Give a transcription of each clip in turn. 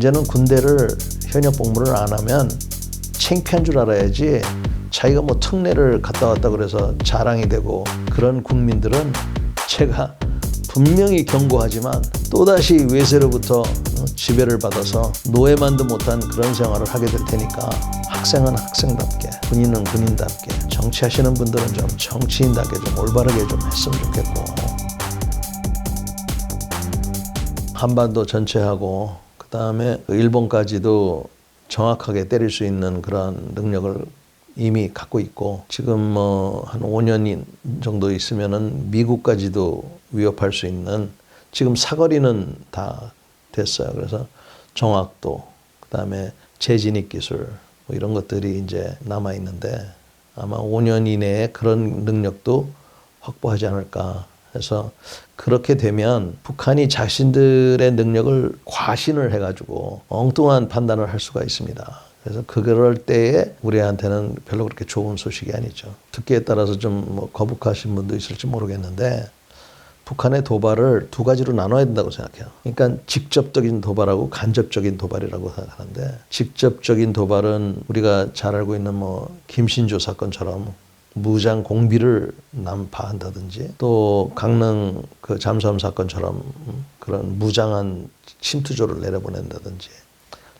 이제는 군대를 현역 복무를 안 하면 창피한 줄 알아야지 자기가 뭐 특례를 갔다 왔다 그래서 자랑이 되고 그런 국민들은 제가 분명히 경고하지만 또다시 외세로부터 어, 지배를 받아서 노예만도 못한 그런 생활을 하게 될 테니까 학생은 학생답게 군인은 군인답게 정치하시는 분들은 좀 정치인답게 좀 올바르게 좀 했으면 좋겠고. 한반도 전체하고 그 다음에 일본까지도 정확하게 때릴 수 있는 그런 능력을 이미 갖고 있고 지금 뭐 한 5년 정도 있으면은 미국까지도 위협할 수 있는 지금 사거리는 다 됐어요. 그래서 정확도 그다음에 재진입 기술 뭐 이런 것들이 이제 남아 있는데 아마 5년 이내에 그런 능력도 확보하지 않을까 해서 그렇게 되면 북한이 자신들의 능력을 과신을 해가지고 엉뚱한 판단을 할 수가 있습니다. 그래서 그럴 때에 우리한테는 별로 그렇게 좋은 소식이 아니죠. 듣기에 따라서 좀뭐 거북하신 분도 있을지 모르겠는데 북한의 도발을 두 가지로 나눠야 된다고 생각해요. 그러니까 직접적인 도발하고 간접적인 도발이라고 생각하는데 직접적인 도발은 우리가 잘 알고 있는 뭐 김신조 사건처럼 무장 공비를 난파한다든지 또 강릉 그 잠수함 사건처럼 그런 무장한 침투조를 내려보낸다든지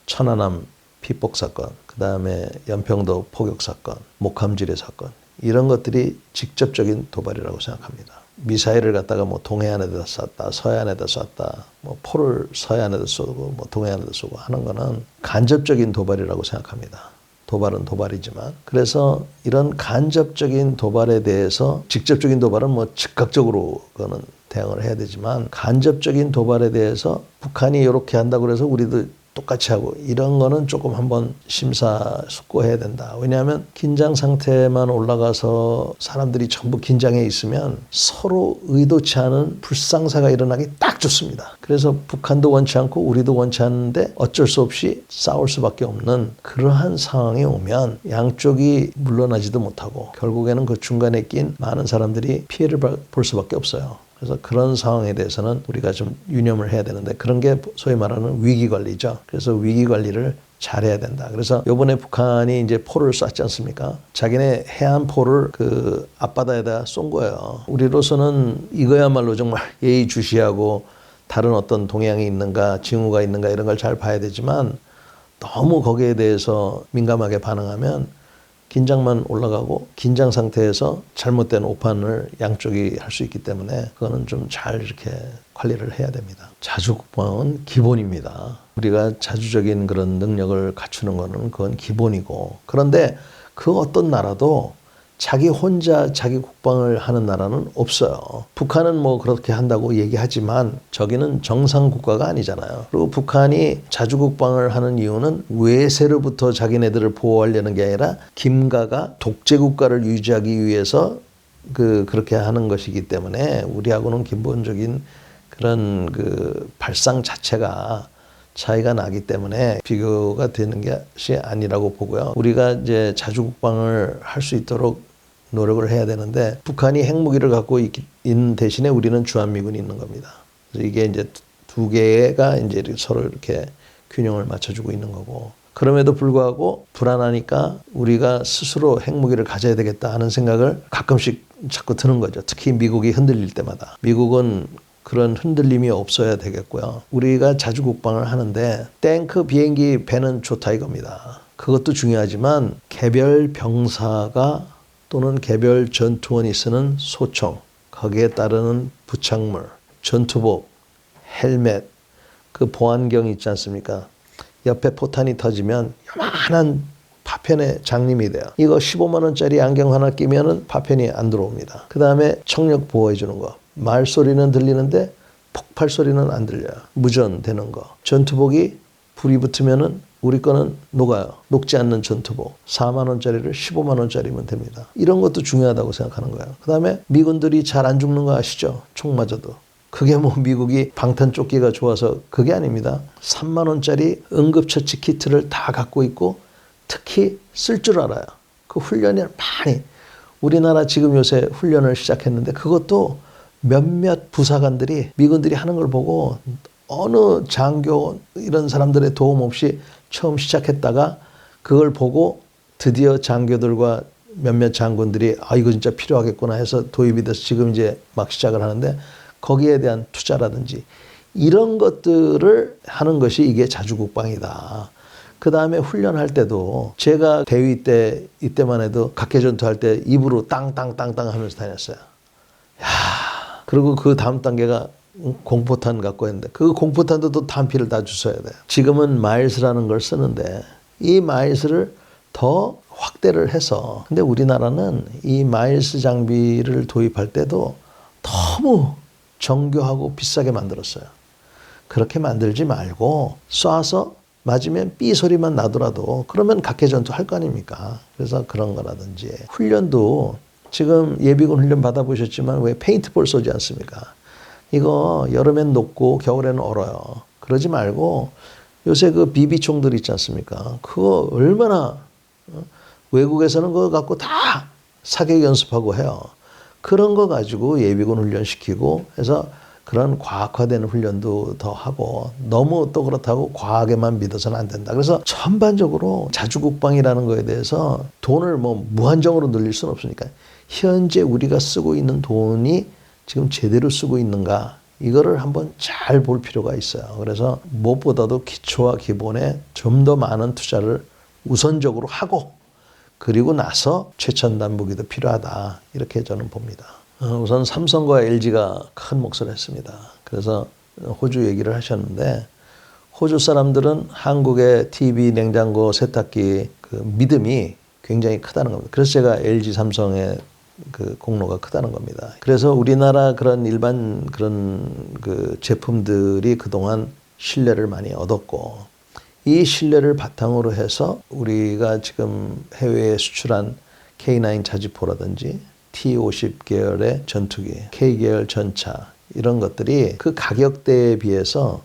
천안함 피폭 사건, 그 다음에 연평도 포격 사건, 목함지뢰 사건 이런 것들이 직접적인 도발이라고 생각합니다. 미사일을 갖다가 뭐 동해안에다 쐈다, 서해안에다 쐈다, 뭐 포를 서해안에다 쏘고 뭐 동해안에다 쏘고 하는 거는 간접적인 도발이라고 생각합니다. 도발은 도발이지만 그래서 이런 간접적인 도발에 대해서 직접적인 도발은 뭐 즉각적으로 그거는 대응을 해야 되지만 간접적인 도발에 대해서 북한이 이렇게 한다고 해서 우리도 똑같이 하고 이런 거는 조금 한번 심사숙고해야 된다. 왜냐하면 긴장 상태만 올라가서 사람들이 전부 긴장해 있으면 서로 의도치 않은 불상사가 일어나기 딱 좋습니다. 그래서 북한도 원치 않고 우리도 원치 않는데 어쩔 수 없이 싸울 수밖에 없는 그러한 상황이 오면 양쪽이 물러나지도 못하고 결국에는 그 중간에 낀 많은 사람들이 피해를 볼 수밖에 없어요. 그래서 그런 상황에 대해서는 우리가 좀 유념을 해야 되는데 그런 게 소위 말하는 위기 관리죠. 그래서 위기 관리를 잘해야 된다. 그래서 요번에 북한이 이제 포를 쐈지 않습니까? 자기네 해안 포를 그 앞바다에다 쏜 거예요. 우리로서는 이거야말로 정말 예의주시하고 다른 어떤 동향이 있는가, 징후가 있는가 이런 걸 잘 봐야 되지만 너무 거기에 대해서 민감하게 반응하면 긴장만 올라가고 긴장 상태에서 잘못된 오판을 양쪽이 할 수 있기 때문에 그거는 좀 잘 이렇게 관리를 해야 됩니다. 자주국방은 기본입니다. 우리가 자주적인 그런 능력을 갖추는 거는 그건 기본이고 그런데 그 어떤 나라도 자기 혼자 자기 국방을 하는 나라는 없어요. 북한은 뭐 그렇게 한다고 얘기하지만 저기는 정상 국가가 아니잖아요. 그리고 북한이 자주 국방을 하는 이유는 외세로부터 자기네들을 보호하려는 게 아니라 김가가 독재 국가를 유지하기 위해서 그 그렇게 하는 것이기 때문에 우리하고는 기본적인 그런 그 발상 자체가 차이가 나기 때문에 비교가 되는 것이 아니라고 보고요. 우리가 이제 자주 국방을 할 수 있도록 노력을 해야 되는데 북한이 핵무기를 갖고 있, 는 대신에 우리는 주한미군이 있는 겁니다. 그래서 이게 이제 두 개가 이제 서로 이렇게 균형을 맞춰주고 있는 거고 그럼에도 불구하고 불안하니까 우리가 스스로 핵무기를 가져야 되겠다 하는 생각을 가끔씩 자꾸 드는 거죠. 특히 미국이 흔들릴 때마다. 미국은 그런 흔들림이 없어야 되겠고요. 우리가 자주 국방을 하는데 탱크, 비행기, 배는 좋다 이겁니다. 그것도 중요하지만 개별 병사가 또는 개별 전투원이 쓰는 소총, 거기에 따르는 부착물, 전투복, 헬멧, 그 보안경 있지 않습니까? 옆에 포탄이 터지면 요만한 파편의 장님이 돼요. 이거 15만 원짜리 안경 하나 끼면은 파편이 안 들어옵니다. 그 다음에 청력 보호해 주는 거. 말 소리는 들리는데 폭발 소리는 안 들려요. 무전되는 거. 전투복이 불이 붙으면은 우리 거는 녹아요. 녹지 않는 전투복. 4만 원짜리를 15만 원짜리면 됩니다. 이런 것도 중요하다고 생각하는 거예요. 그 다음에 미군들이 잘 안 죽는 거 아시죠? 총 맞아도. 그게 뭐 미국이 방탄 조끼가 좋아서 그게 아닙니다. 3만 원짜리 응급처치 키트를 다 갖고 있고 특히 쓸 줄 알아요. 그 훈련이 많이 우리나라 지금 요새 훈련을 시작했는데 그것도 몇몇 부사관들이 미군들이 하는 걸 보고 어느 장교 이런 사람들의 도움 없이 처음 시작했다가 그걸 보고 드디어 장교들과 몇몇 장군들이 아 이거 진짜 필요하겠구나 해서 도입이 돼서 지금 이제 막 시작을 하는데 거기에 대한 투자라든지 이런 것들을 하는 것이 이게 자주국방이다. 그 다음에 훈련할 때도 제가 대위 때 이때만 해도 각계전투 할 때 입으로 땅땅땅땅 하면서 다녔어요. 야 그리고 그 다음 단계가 공포탄 갖고 했는데 그 공포탄도 또 단피를 다 주셔야 돼요. 지금은 마일스라는 걸 쓰는데 이 마일스를 더 확대를 해서 근데 우리나라는 이 마일스 장비를 도입할 때도 너무 정교하고 비싸게 만들었어요. 그렇게 만들지 말고 쏴서 맞으면 삐 소리만 나더라도 그러면 각계전투 할 거 아닙니까? 그래서 그런 거라든지 훈련도 지금 예비군 훈련 받아보셨지만 왜 페인트볼 쏘지 않습니까? 이거 여름엔 녹고 겨울에는 얼어요. 그러지 말고 요새 그 비비총들 있지 않습니까? 그거 얼마나 어? 외국에서는 그거 갖고 다 사격 연습하고 해요. 그런 거 가지고 예비군 훈련 시키고 해서 그런 과학화된 훈련도 더 하고 너무 또 그렇다고 과하게만 믿어서는 안 된다. 그래서 전반적으로 자주국방이라는 거에 대해서 돈을 뭐 무한정으로 늘릴 수는 없으니까 현재 우리가 쓰고 있는 돈이 지금 제대로 쓰고 있는가 이거를 한번 잘 볼 필요가 있어요. 그래서 무엇보다도 기초와 기본에 좀 더 많은 투자를 우선적으로 하고 그리고 나서 최첨단 무기도 필요하다 이렇게 저는 봅니다. 어, 우선 삼성과 LG가 큰 몫을 했습니다. 그래서 호주 얘기를 하셨는데 호주 사람들은 한국의 TV, 냉장고, 세탁기 그 믿음이 굉장히 크다는 겁니다. 그래서 제가 LG, 삼성의 그 공로가 크다는 겁니다. 그래서 우리나라 그런 일반 그런 그 제품들이 그동안 신뢰를 많이 얻었고 이 신뢰를 바탕으로 해서 우리가 지금 해외에 수출한 K9 자주포라든지 T50 계열의 전투기, K계열 전차 이런 것들이 그 가격대에 비해서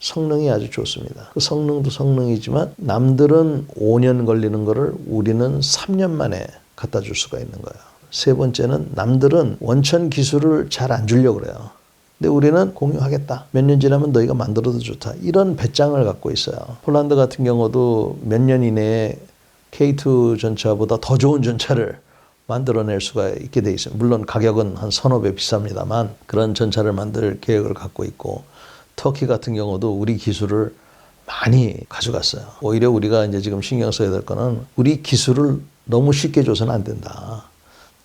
성능이 아주 좋습니다. 그 성능도 성능이지만 남들은 5년 걸리는 거를 우리는 3년 만에 갖다 줄 수가 있는 거예요. 세 번째는 남들은 원천 기술을 잘 안 주려고 그래요. 근데 우리는 공유하겠다. 몇 년 지나면 너희가 만들어도 좋다. 이런 배짱을 갖고 있어요. 폴란드 같은 경우도 몇 년 이내에 K2 전차보다 더 좋은 전차를 만들어낼 수가 있게 돼 있어요. 물론 가격은 한 서너 배 비쌉니다만 그런 전차를 만들 계획을 갖고 있고 터키 같은 경우도 우리 기술을 많이 가져갔어요. 오히려 우리가 이제 지금 신경 써야 될 거는 우리 기술을 너무 쉽게 줘서는 안 된다.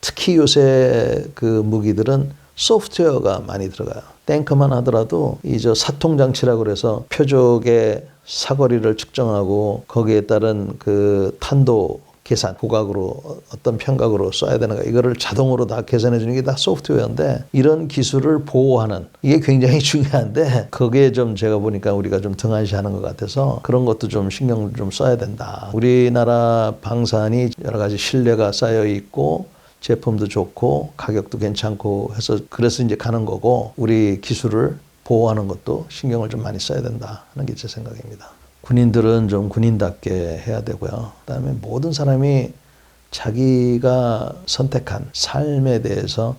특히 요새 그 무기들은 소프트웨어가 많이 들어가요. 탱크만 하더라도 이 저 사통 장치라고 그래서 표적의 사거리를 측정하고 거기에 따른 그 탄도 계산 고각으로 어떤 편각으로 쏴야 되는가 이거를 자동으로 다 계산해 주는 게 다 소프트웨어인데 이런 기술을 보호하는 이게 굉장히 중요한데 그게 좀 제가 보니까 우리가 좀 등한시하는 것 같아서 그런 것도 좀 신경을 좀 써야 된다. 우리나라 방산이 여러 가지 신뢰가 쌓여 있고 제품도 좋고 가격도 괜찮고 해서 그래서 이제 가는 거고 우리 기술을 보호하는 것도 신경을 좀 많이 써야 된다 하는 게 제 생각입니다. 군인들은 좀 군인답게 해야 되고요. 그다음에 모든 사람이 자기가 선택한 삶에 대해서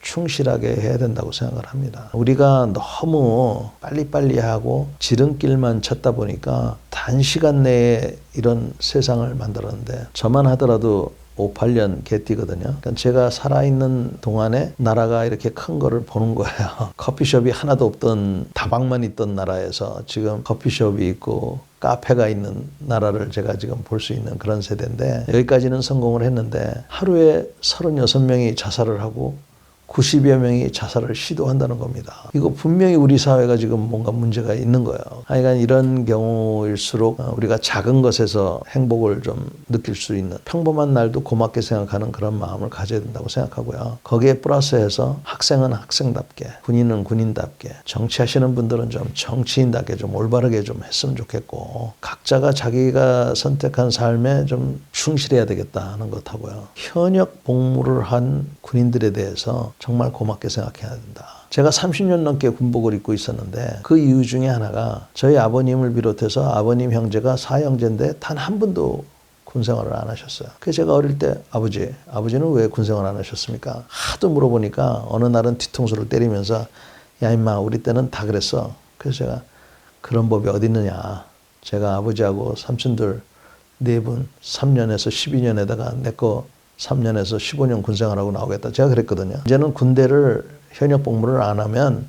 충실하게 해야 된다고 생각을 합니다. 우리가 너무 빨리빨리 하고 지름길만 찾다 보니까 단시간 내에 이런 세상을 만들었는데 저만 하더라도 58년 개띠거든요. 그러니까 제가 살아있는 동안에 나라가 이렇게 큰 거를 보는 거예요. 커피숍이 하나도 없던 다방만 있던 나라에서 지금 커피숍이 있고 카페가 있는 나라를 제가 지금 볼 수 있는 그런 세대인데 여기까지는 성공을 했는데 하루에 36명이 자살을 하고 90여 명이 자살을 시도한다는 겁니다. 이거 분명히 우리 사회가 지금 뭔가 문제가 있는 거예요. 하여간 이런 경우일수록 우리가 작은 것에서 행복을 좀 느낄 수 있는 평범한 날도 고맙게 생각하는 그런 마음을 가져야 된다고 생각하고요. 거기에 플러스해서 학생은 학생답게, 군인은 군인답게, 정치하시는 분들은 좀 정치인답게 좀 올바르게 좀 했으면 좋겠고 각자가 자기가 선택한 삶에 좀 충실해야 되겠다 하는 것하고요. 현역 복무를 한 군인들에 대해서 정말 고맙게 생각해야 된다. 제가 30년 넘게 군복을 입고 있었는데 그 이유 중에 하나가 저희 아버님을 비롯해서 아버님 형제가 사형제인데 단 한 분도 군 생활을 안 하셨어요. 그래서 제가 어릴 때 아버지, 아버지는 왜 군 생활 안 하셨습니까? 하도 물어보니까 어느 날은 뒤통수를 때리면서 야 임마 우리 때는 다 그랬어. 그래서 제가 그런 법이 어디 있느냐. 제가 아버지하고 삼촌들 네 분 3년에서 12년에다가 내 거 3년에서 15년 군생활하고 나오겠다. 제가 그랬거든요. 이제는 군대를 현역 복무를 안 하면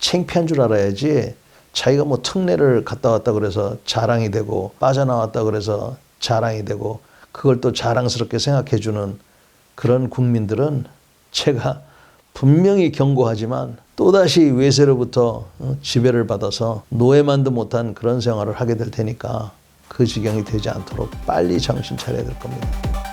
창피한 줄 알아야지 자기가 뭐 특례를 갔다 왔다 그래서 자랑이 되고 빠져나왔다 그래서 자랑이 되고 그걸 또 자랑스럽게 생각해 주는 그런 국민들은 제가 분명히 경고하지만 또다시 외세로부터 어, 지배를 받아서 노예만도 못한 그런 생활을 하게 될 테니까 그 지경이 되지 않도록 빨리 정신 차려야 될 겁니다.